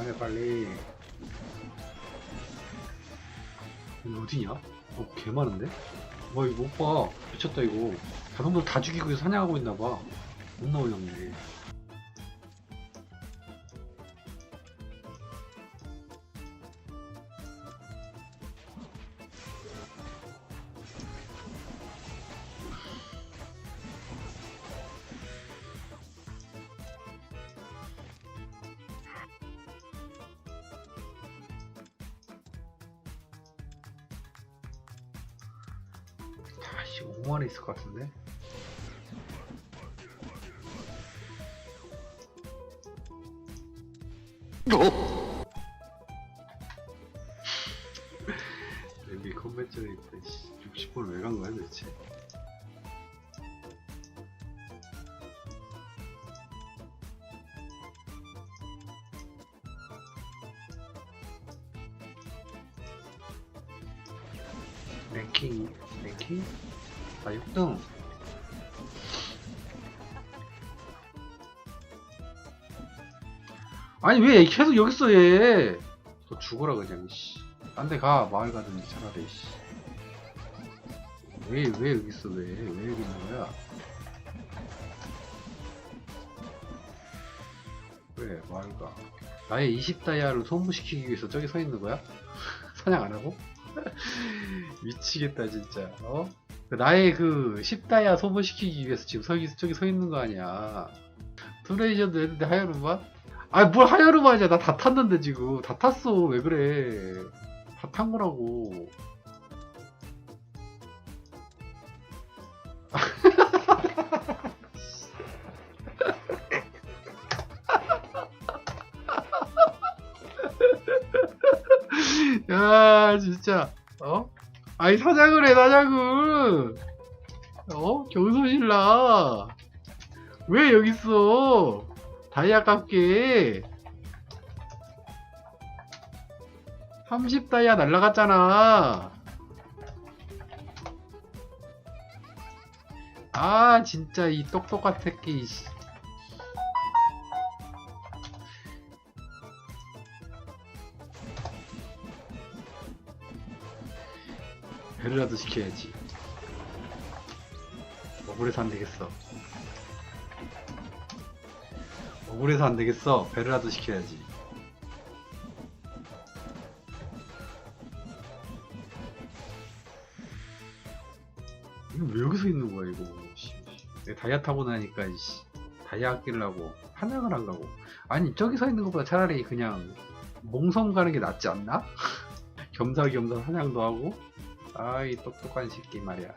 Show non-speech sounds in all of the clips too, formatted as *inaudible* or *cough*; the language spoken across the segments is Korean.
사냥해 빨리. 여기 어디냐? 어, 개 많은데? 와 이거 오빠 미쳤다 이거. 자동들 다 죽이고 사냥하고 있나봐. 못 나오겠네 다시 5만원 있을 것 같은데? 여기 컨벤션에 있다 60분 왜간 거야 도대체 랭킹 랭킹? 아 6등 아니 왜 계속 여기 있어 얘? 너 죽어라 그냥 씨. 딴 데 가 마을 가든지 차라리 씨. 왜 왜 여기 있어 왜? 왜 여기 있는 거야? 왜 마을 가? 나의 20다이아를 소모시키기 위해서 저기 서 있는 거야? *laughs* 사냥 안 하고? *laughs* 미치겠다 진짜. 어? 나의 그 10다이아 소모시키기 위해서 지금 서, 저기 서 있는 거 아니야. 트레이저도 했는데 하여름만? 아니 뭘 하여름만이야 나다 탔는데 지금. 다 탔어. 왜 그래. 다 탄 거라고 야 진짜. 어? 아니 사장을 해 사장을. 어? 경소신라 왜 여기 있어? 다이아 깎게. 30다이아 날라갔잖아. 아 진짜 이 똑똑한 새끼 배를라도 시켜야지. 억울해서 안 되겠어. 억울해서 안 되겠어. 배를라도 시켜야지. 이거 왜 여기서 있는 거야 이거. 내가 다이아 타고 나니까 씨, 다이아 아끼려고 사냥을 안 가고. 아니 저기 서 있는 것보다 차라리 그냥 몽성 가는 게 낫지 않나? *laughs* 겸사겸사 사냥도 하고 아이 똑똑한 새끼 말이야.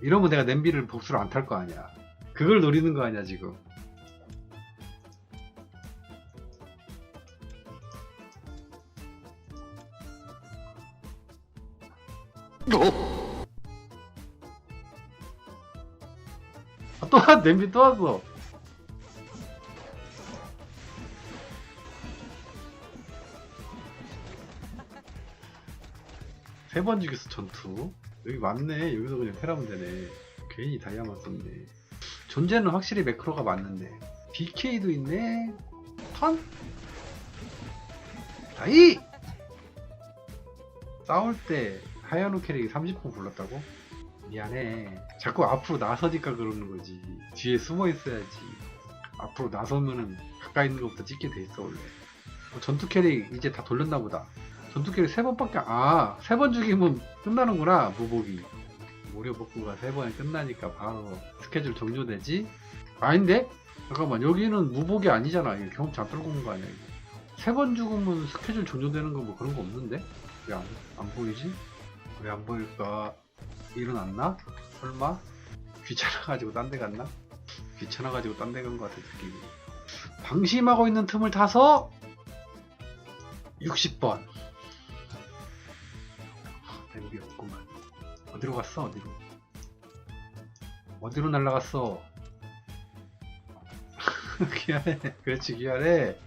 이러면 내가 냄비를 복수를 안탈 거 아니야. 그걸 노리는 거 아니야 지금. 아, 또 왔, 냄비 또 왔어 죽였어 전투? 여기 맞네. 여기서 그냥 테라면 되네. 괜히 다이아만 썼네. 존재는 확실히 매크로가 맞는데. BK도 있네. 턴! 다이! 싸울 때 하야노 캐릭이 30분 불렀다고? 미안해. 자꾸 앞으로 나서니까 그러는 거지. 뒤에 숨어 있어야지. 앞으로 나서면은 가까이 있는 것부터 찍게 돼 있어 원래. 어, 전투 캐릭 이제 다 돌렸나 보다 전투 캐릭 세 번밖에 아 세 번 죽이면 끝나는구나 무복이. 무료 복구가 세 번에 끝나니까 바로 스케줄 종료되지? 아닌데? 잠깐만 여기는 무복이 아니잖아. 이거 경험 잘 떨고 온거 아니야 이거 세 번 죽으면 스케줄 종료되는 거 뭐 그런 거 없는데? 왜 안 안 보이지? 왜 안 보일까? 일어났나? 설마? 귀찮아가지고 딴 데 갔나? 귀찮아가지고 딴 데간거 같은 느낌이. 방심하고 있는 틈을 타서 60번 어디로 갔어 어디로 어디로 날라갔어 *laughs* 귀하네 그렇지 귀하네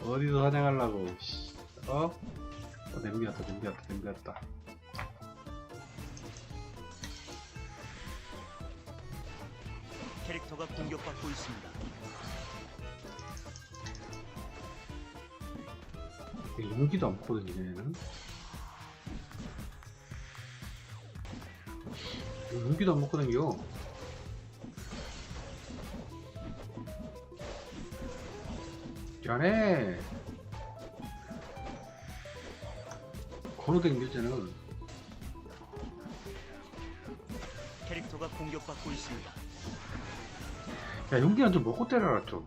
어디서 사냥하려고 씨. 어? 어 냄비 왔다 냄비 왔다 냄비 왔다 캐릭터가 공격받고 있습니다. 용기도 안 먹거든요 얘는 용기도 안 먹거든요 미안해. 건호된 교재는. 캐릭터가 공격받고 있습니다. 야 용기는 좀 먹고 때려라 좀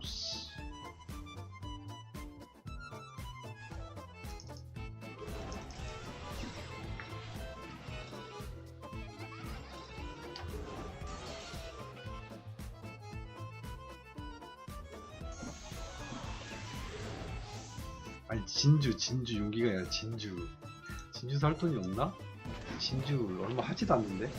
아니 진주 진주 용기가 아니라 진주 진주 살 돈이 없나? 진주 얼마 하지도 않는데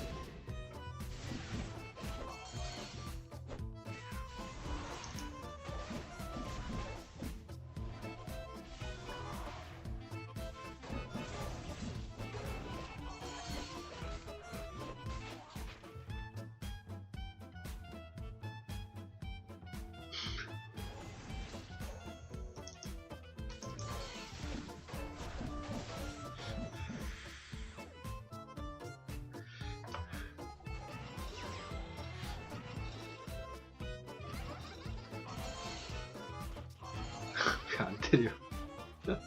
때려? *laughs*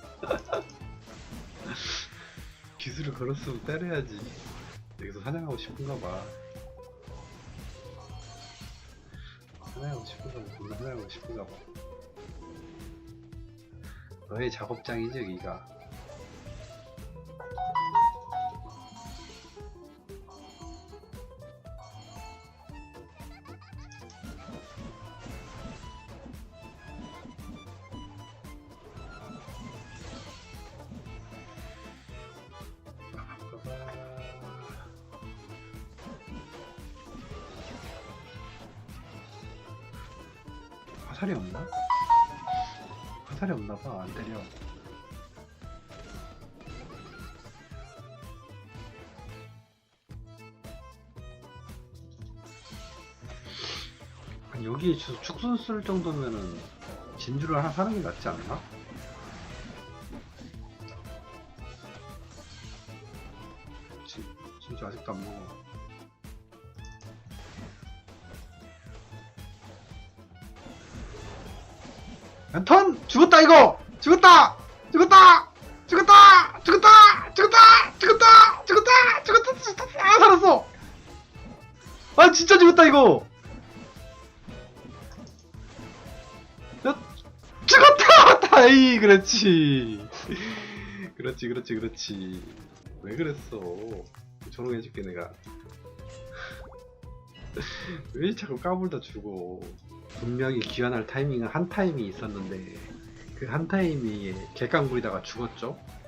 기술을 걸었으면 때려야지. 여기서 사냥하고 싶은가 봐. 사냥하고 싶은가 봐. 존나 사냥하고 싶은가 봐. 너의 작업장이지, 여기가. 화살이 없나? 화살이 없나봐 안 때려 주- 축순 쓸 정도면은 진주를 하나 사는 게 낫지 않나? 진, 진주 아직도 안 먹어 턴 죽었다 이거! 죽었다! 죽었다! 죽었다! 죽었다! 죽었다! 죽었다! 죽었다! 죽었다! 죽었다! 아 살았어! 아 진짜 죽었다 이거! 야, 죽었다! *laughs* 다이 그렇지. 그렇지 그렇지 그렇지. 왜 그랬어? 조롱해줄게 내가. *laughs* 왜 자꾸 까불다 죽어 분명히 귀환할 타이밍은 한 타임이 있었는데 그 한 타이밍에 개깡 부리다가 죽었죠.